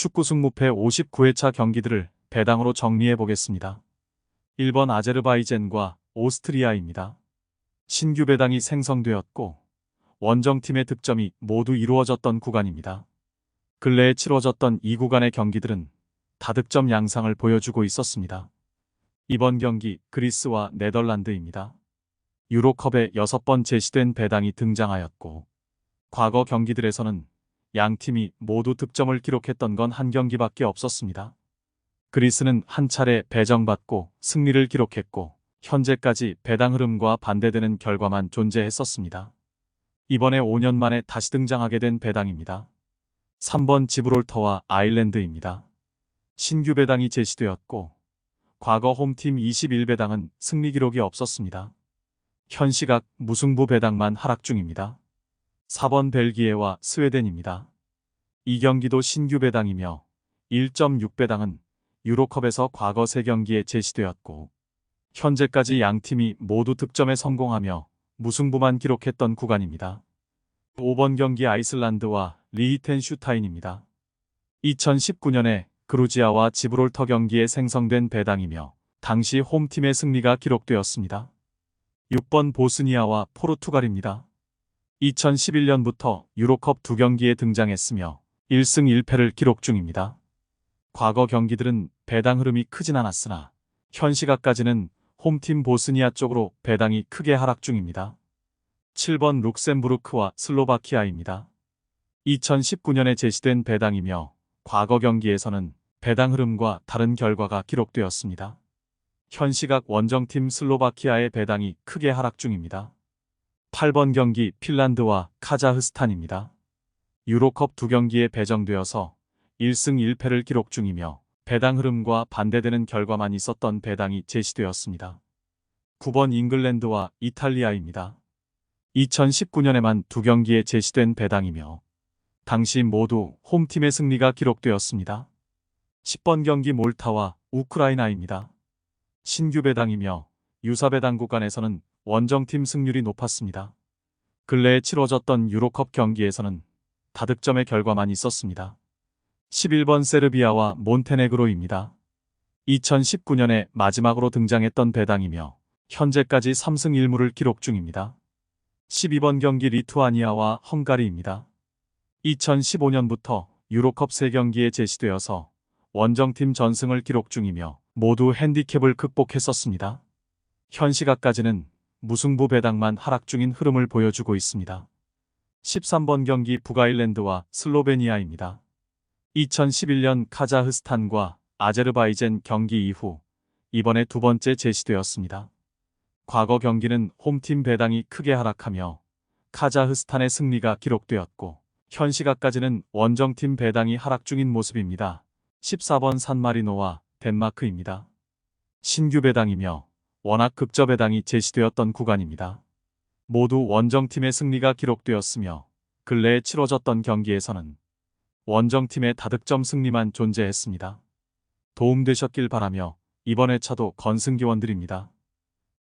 축구 승무패 59회차 경기들을 배당으로 정리해 보겠습니다. 1번 아제르바이젠과 오스트리아입니다. 신규 배당이 생성되었고 원정팀의 득점이 모두 이루어졌던 구간입니다. 근래에 치러졌던 이 구간의 경기들은 다득점 양상을 보여주고 있었습니다. 이번 경기 그리스와 네덜란드입니다. 유로컵에 6번 제시된 배당이 등장하였고 과거 경기들에서는 양 팀이 모두 득점을 기록했던 건 한 경기밖에 없었습니다. 그리스는 한 차례 배정받고 승리를 기록했고 현재까지 배당 흐름과 반대되는 결과만 존재했었습니다. 이번에 5년 만에 다시 등장하게 된 배당입니다. 3번 지브롤터와 아일랜드입니다. 신규 배당이 제시되었고 과거 홈팀 21배당은 승리 기록이 없었습니다. 현 시각 무승부 배당만 하락 중입니다. 4번 벨기에와 스웨덴입니다. 이 경기도 신규 배당이며 1.6배당은 유로컵에서 과거 3경기에 제시되었고 현재까지 양 팀이 모두 득점에 성공하며 무승부만 기록했던 구간입니다. 5번 경기 아이슬란드와 리히텐슈타인입니다. 2019년에 그루지아와 지브롤터 경기에 생성된 배당이며 당시 홈팀의 승리가 기록되었습니다. 6번 보스니아와 포르투갈입니다. 2011년부터 유로컵 두 경기에 등장했으며 1승 1패를 기록 중입니다. 과거 경기들은 배당 흐름이 크진 않았으나 현 시각까지는 홈팀 보스니아 쪽으로 배당이 크게 하락 중입니다. 7번 룩셈부르크와 슬로바키아입니다. 2019년에 제시된 배당이며 과거 경기에서는 배당 흐름과 다른 결과가 기록되었습니다. 현 시각 원정팀 슬로바키아의 배당이 크게 하락 중입니다. 8번 경기 핀란드와 카자흐스탄입니다. 유로컵 두 경기에 배정되어서 1승 1패를 기록 중이며 배당 흐름과 반대되는 결과만 있었던 배당이 제시되었습니다. 9번 잉글랜드와 이탈리아입니다. 2019년에만 두 경기에 제시된 배당이며 당시 모두 홈팀의 승리가 기록되었습니다. 10번 경기 몰타와 우크라이나입니다. 신규 배당이며 유사 배당 구간에서는 원정팀 승률이 높았습니다. 근래에 치러졌던 유로컵 경기에서는 다득점의 결과만 있었습니다. 11번 세르비아와 몬테네그로입니다. 2019년에 마지막으로 등장했던 배당이며 현재까지 3승 1무를 기록 중입니다. 12번 경기 리투아니아와 헝가리입니다. 2015년부터 유로컵 3경기에 제시되어서 원정팀 전승을 기록 중이며 모두 핸디캡을 극복했었습니다. 현 시각까지는 무승부 배당만 하락 중인 흐름을 보여주고 있습니다. 13번 경기 북아일랜드와 슬로베니아입니다. 2011년 카자흐스탄과 아제르바이젠 경기 이후 이번에 두 번째 제시되었습니다. 과거 경기는 홈팀 배당이 크게 하락하며 카자흐스탄의 승리가 기록되었고 현 시각까지는 원정팀 배당이 하락 중인 모습입니다. 14번 산마리노와 덴마크입니다. 신규 배당이며 워낙 극저 배당이 제시되었던 구간입니다. 모두 원정팀의 승리가 기록되었으며 근래에 치러졌던 경기에서는 원정팀의 다득점 승리만 존재했습니다. 도움되셨길 바라며 이번 회차도 건승기원드립니다.